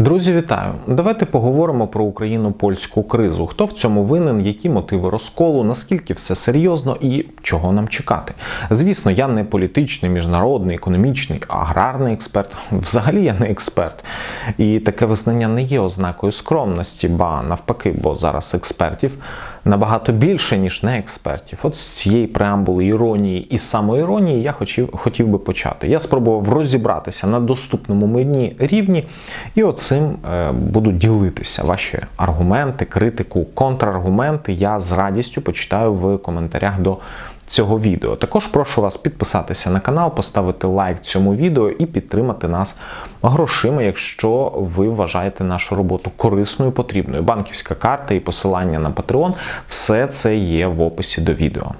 Друзі, вітаю! Давайте поговоримо про Україно-польську кризу. Хто в цьому винен, які мотиви розколу, наскільки все серйозно і чого нам чекати. Звісно, я не політичний, міжнародний, економічний, аграрний експерт. Взагалі я не експерт. І таке визнання не є ознакою скромності, ба навпаки, бо зараз експертів набагато більше, ніж не експертів. От з цієї преамбули іронії і самоіронії я хотів, хотів би почати. Я спробував розібратися на доступному мені рівні, і оцим е, буду ділитися. Ваші аргументи, критику, контраргументи я з радістю почитаю в коментарях до цього відео. Також прошу вас підписатися на канал, поставити лайк цьому відео і підтримати нас грошима, якщо ви вважаєте нашу роботу корисною, потрібною. Банківська карта і посилання на Patreon – все це є в описі до відео.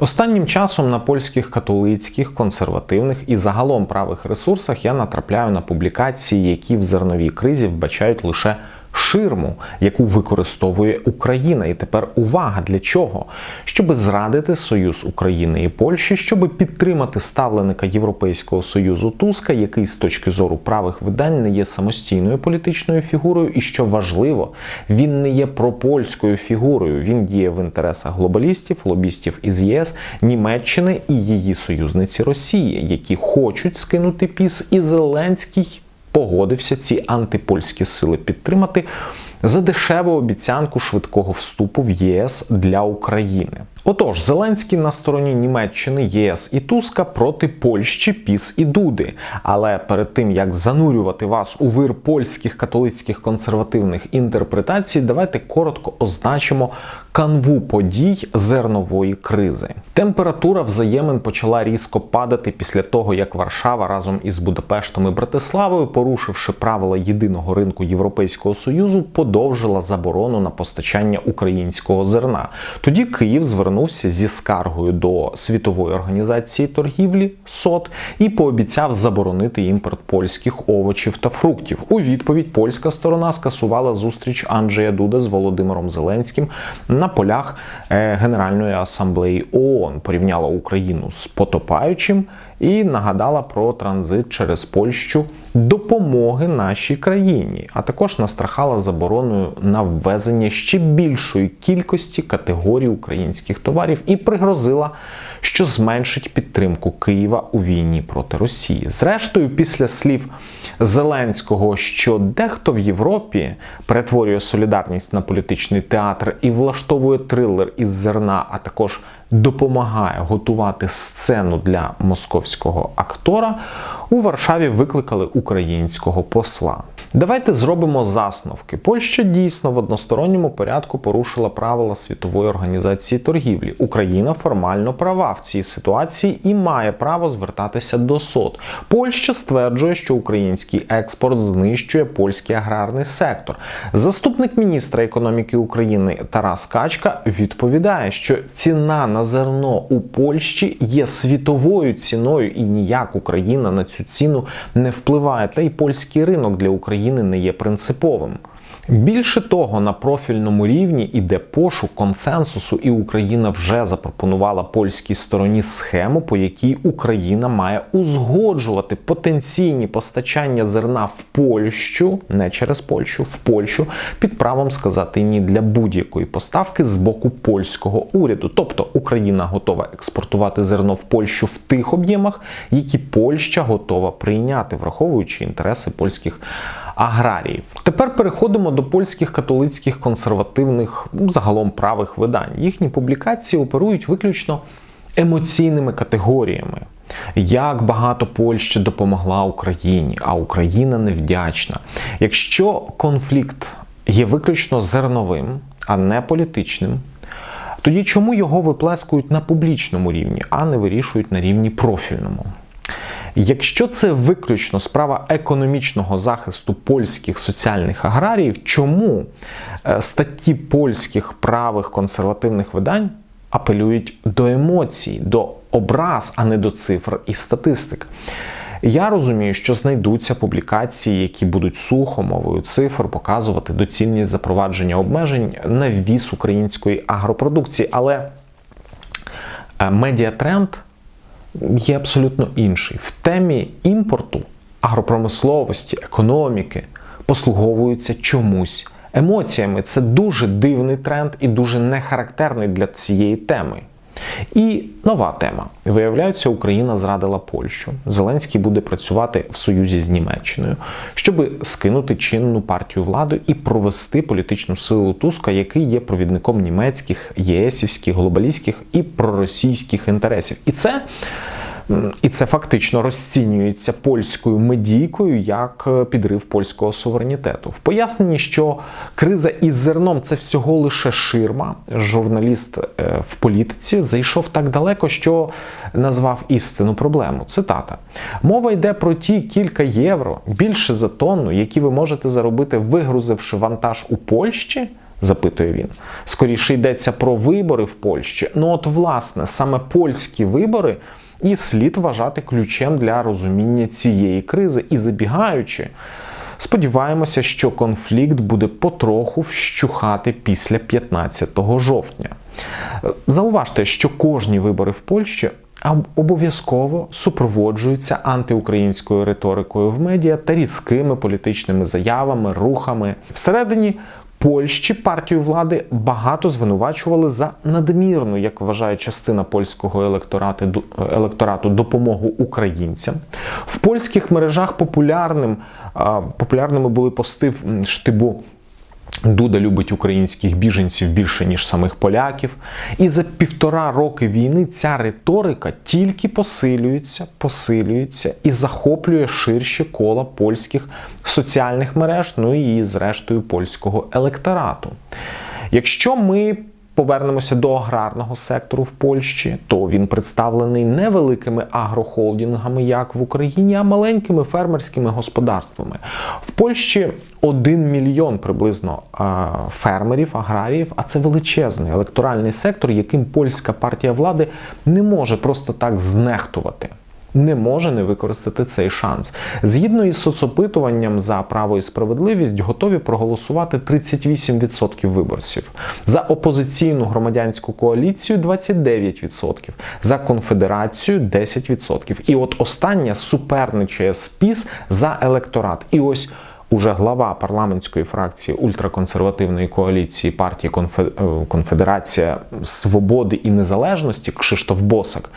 Останнім часом на польських католицьких, консервативних і загалом правих ресурсах я натрапляю на публікації, які в зерновій кризі вбачають лише ширму, яку використовує Україна. І тепер увага для чого? Щоб зрадити союз України і Польщі, щоб підтримати ставленика Європейського союзу Туска, який з точки зору правих видань не є самостійною політичною фігурою, і що важливо, він не є пропольською фігурою. Він діє в інтересах глобалістів, лобістів із ЄС, Німеччини і її союзниці Росії, які хочуть скинути піс, і Зеленський погодився ці антипольські сили підтримати за дешеву обіцянку швидкого вступу в ЄС для України. Отож, Зеленський на стороні Німеччини, ЄС і Туска проти Польщі, Піс і Дуди. Але перед тим як занурювати вас у вир польських католицьких консервативних інтерпретацій, давайте коротко означимо канву подій зернової кризи. Температура взаємин почала різко падати після того, як Варшава разом із Будапештом і Братиславою, порушивши правила єдиного ринку Європейського союзу, подовжила заборону на постачання українського зерна. Тоді Київ звернувся зі скаргою до світової організації торгівлі СОТ і пообіцяв заборонити імпорт польських овочів та фруктів. У відповідь польська сторона скасувала зустріч Анджея Дуда з Володимиром Зеленським на полях е, Генеральної асамблеї ООН. Порівняла Україну з потопаючим і нагадала про транзит через Польщу допомоги нашій країні, а також настрахала забороною на ввезення ще більшої кількості категорій українських товарів і пригрозила, що зменшить підтримку Києва у війні проти Росії. Зрештою, після слів Зеленського, що дехто в Європі перетворює солідарність на політичний театр і влаштовує трилер із зерна, а також допомагає готувати сцену для московського актора, у Варшаві викликали українського посла. Давайте зробимо засновки. Польща дійсно в односторонньому порядку порушила правила світової організації торгівлі. Україна формально права в цій ситуації і має право звертатися до СОД. Польща стверджує, що український експорт знищує польський аграрний сектор. Заступник міністра економіки України Тарас Качка відповідає, що ціна на зерно у Польщі є світовою ціною, і ніяк Україна на цю ціну не впливає. Та й польський ринок для України не є принциповим. Більше того, на профільному рівні іде пошук консенсусу, і Україна вже запропонувала польській стороні схему, по якій Україна має узгоджувати потенційні постачання зерна в Польщу, не через Польщу, в Польщу, під правом сказати ні для будь-якої поставки з боку польського уряду. Тобто Україна готова експортувати зерно в Польщу в тих об'ємах, які Польща готова прийняти, враховуючи інтереси польських аграріїв. Тепер переходимо до польських католицьких консервативних, ну, загалом правих видань. Їхні публікації оперують виключно емоційними категоріями. Як багато Польща допомогла Україні, а Україна невдячна. Якщо конфлікт є виключно зерновим, а не політичним, тоді чому його виплескують на публічному рівні, а не вирішують на рівні профільному? Якщо це виключно справа економічного захисту польських соціальних аграріїв, чому е, статті польських правих консервативних видань апелюють до емоцій, до образ, а не до цифр і статистик? Я розумію, що знайдуться публікації, які будуть сухо мовою цифр показувати доцільність запровадження обмежень на ввіз української агропродукції, але е, медіатренд є абсолютно інший. В темі імпорту агропромисловості, економіки послуговуються чомусь емоціями. Це дуже дивний тренд і дуже нехарактерний для цієї теми. І нова тема. Виявляється, Україна зрадила Польщу. Зеленський буде працювати в союзі з Німеччиною, щоб скинути чинну партію влади і провести політичну силу Туска, який є провідником німецьких, єсівських, глобалістських і проросійських інтересів. І це. І це фактично розцінюється польською медійкою як е, підрив польського суверенітету. В поясненні, що криза із зерном це всього лише ширма. Журналіст е, в політиці зайшов так далеко, що назвав істину проблему. Цитата: мова йде про ті кілька євро більше за тонну, які ви можете заробити, вигрузивши вантаж у Польщі. Запитує він. Скоріше йдеться про вибори в Польщі. Ну, от, власне, саме польські вибори і слід вважати ключем для розуміння цієї кризи. І забігаючи, сподіваємося, що конфлікт буде потроху вщухати після 15 жовтня. Зауважте, що кожні вибори в Польщі. Обов'язково супроводжуються антиукраїнською риторикою в медіа та різкими політичними заявами, рухами. Всередині Польщі партію влади багато звинувачували за надмірну, як вважає частина польського електорату, електорату допомогу українцям. В польських мережах популярним, популярними були пости в штибу Дуда любить українських біженців більше ніж самих поляків. І за півтора роки війни ця риторика тільки посилюється, посилюється і захоплює ширші кола польських соціальних мереж, ну і зрештою польського електорату. Якщо ми повернемося до аграрного сектору в Польщі, то він представлений не великими агрохолдингами, як в Україні, а маленькими фермерськими господарствами. В Польщі один мільйон приблизно фермерів, аграріїв, а це величезний електоральний сектор, яким польська партія влади не може просто так знехтувати не може не використати цей шанс. Згідно із соцопитуванням за право і справедливість, готові проголосувати 38% виборців, за опозиційну громадянську коаліцію 29%, за конфедерацію 10%. І от остання суперничає спіс за електорат. І ось уже глава парламентської фракції ультраконсервативної коаліції партії е, Конфедерація Свободи і Незалежності Кшиштоф Босак,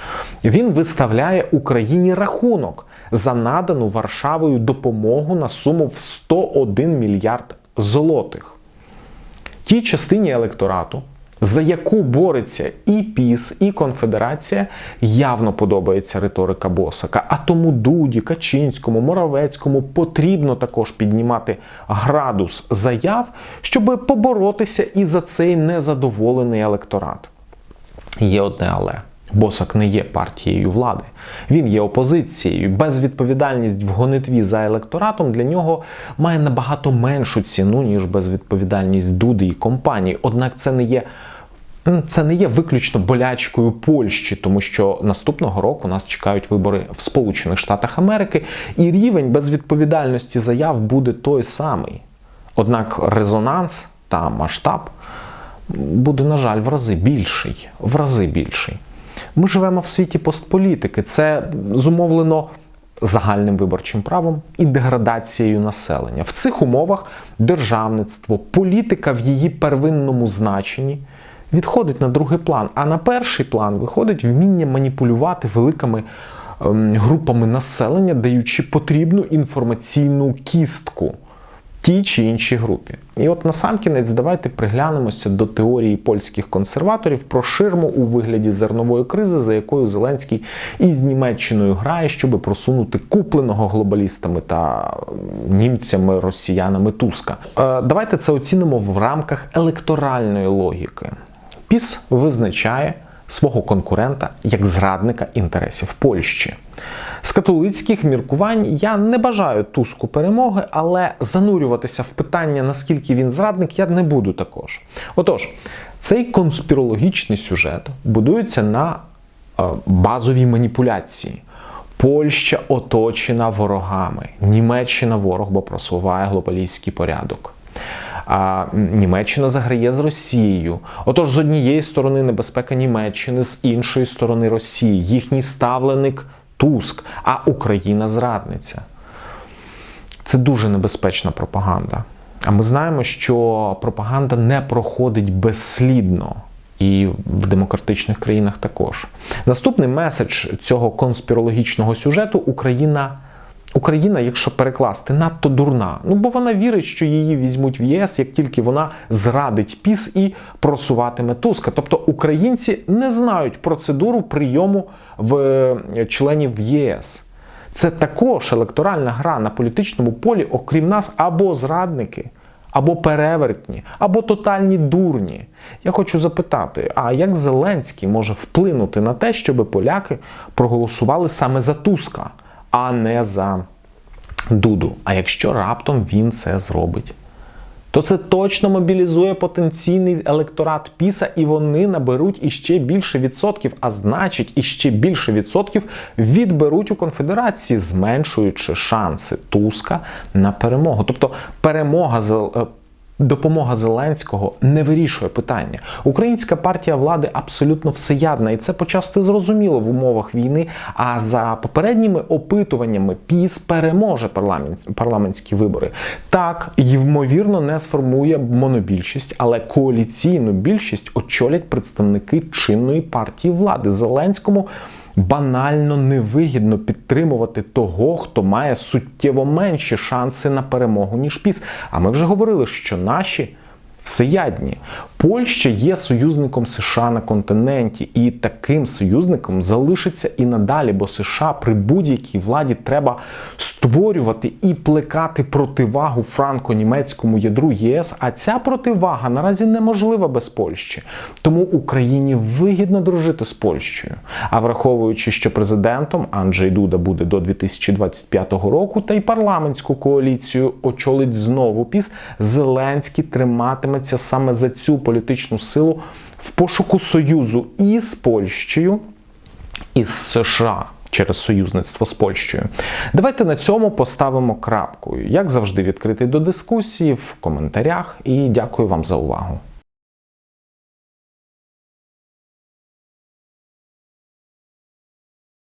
він виставляє Україні рахунок за надану Варшавою допомогу на суму в 101 мільярд золотих. Тій частині електорату, за яку бореться і Піс, і Конфедерація, явно подобається риторика Босака. А тому Дуді, Качинському, Моровецькому потрібно також піднімати градус заяв, щоб поборотися і за цей незадоволений електорат. Є одне але. Босак не є партією влади, він є опозицією. Безвідповідальність в гонитві за електоратом для нього має набагато меншу ціну, ніж безвідповідальність Дуди і компанії. Однак це не є це не є виключно болячкою Польщі, тому що наступного року нас чекають вибори в Сполучених Штатах Америки, і рівень безвідповідальності заяв буде той самий. Однак резонанс та масштаб буде, на жаль, в рази більший. В рази більший. Ми живемо в світі постполітики. Це зумовлено загальним виборчим правом і деградацією населення. В цих умовах державництво, політика в її первинному значенні відходить на другий план. А на перший план виходить вміння маніпулювати великими ем, групами населення, даючи потрібну інформаційну кістку тій чи іншій групі. І от насамкінець давайте приглянемося до теорії польських консерваторів про ширму у вигляді зернової кризи, за якою Зеленський із Німеччиною грає, щоб просунути купленого глобалістами та німцями, росіянами Туска. Е, давайте це оцінимо в рамках електоральної логіки. Піс визначає свого конкурента як зрадника інтересів Польщі. З католицьких міркувань я не бажаю туску перемоги, але занурюватися в питання, наскільки він зрадник, я не буду також. Отож, цей конспірологічний сюжет будується на е, базовій маніпуляції. Польща оточена ворогами, Німеччина ворог, бо просуває глобалістський порядок а Німеччина заграє з Росією. Отож, з однієї сторони небезпека Німеччини, з іншої сторони Росії, їхній ставленик Туск, а Україна зрадниця. Це дуже небезпечна пропаганда. А ми знаємо, що пропаганда не проходить безслідно. І в демократичних країнах також. Наступний меседж цього конспірологічного сюжету Україна. Україна, якщо перекласти, надто дурна. Ну бо вона вірить, що її візьмуть в ЄС, як тільки вона зрадить піс і просуватиме Туска. Тобто українці не знають процедуру прийому в е, членів в ЄС. Це також електоральна гра на політичному полі, окрім нас, або зрадники, або перевертні, або тотальні дурні. Я хочу запитати: а як Зеленський може вплинути на те, щоб поляки проголосували саме за Туска, а не за Дуду? А якщо раптом він це зробить? то це точно мобілізує потенційний електорат Піса, і вони наберуть іще більше відсотків, а значить, іще більше відсотків відберуть у конфедерації, зменшуючи шанси Туска на перемогу. Тобто перемога е, Допомога Зеленського не вирішує питання. Українська партія влади абсолютно всеядна, і це почасти зрозуміло в умовах війни. А за попередніми опитуваннями ПІС переможе парламент, парламентські вибори. Так, ймовірно, не сформує монобільшість, але коаліційну більшість очолять представники чинної партії влади Зеленському. Банально невигідно підтримувати того, хто має суттєво менші шанси на перемогу, ніж піс. А ми вже говорили, що наші всеядні. Польща є союзником США на континенті, і таким союзником залишиться і надалі, бо США при будь-якій владі треба створювати і плекати противагу франко-німецькому ядру ЄС. А ця противага наразі неможлива без Польщі. Тому Україні вигідно дружити з Польщею. А враховуючи, що президентом Анджей Дуда буде до 2025 року, та й парламентську коаліцію очолить знову піс, Зеленський триматиметься саме за цю політичну силу в пошуку союзу і з Польщею, і з США. Через союзництво з Польщею. Давайте на цьому поставимо крапку. Як завжди, відкритий до дискусії в коментарях. І дякую вам за увагу.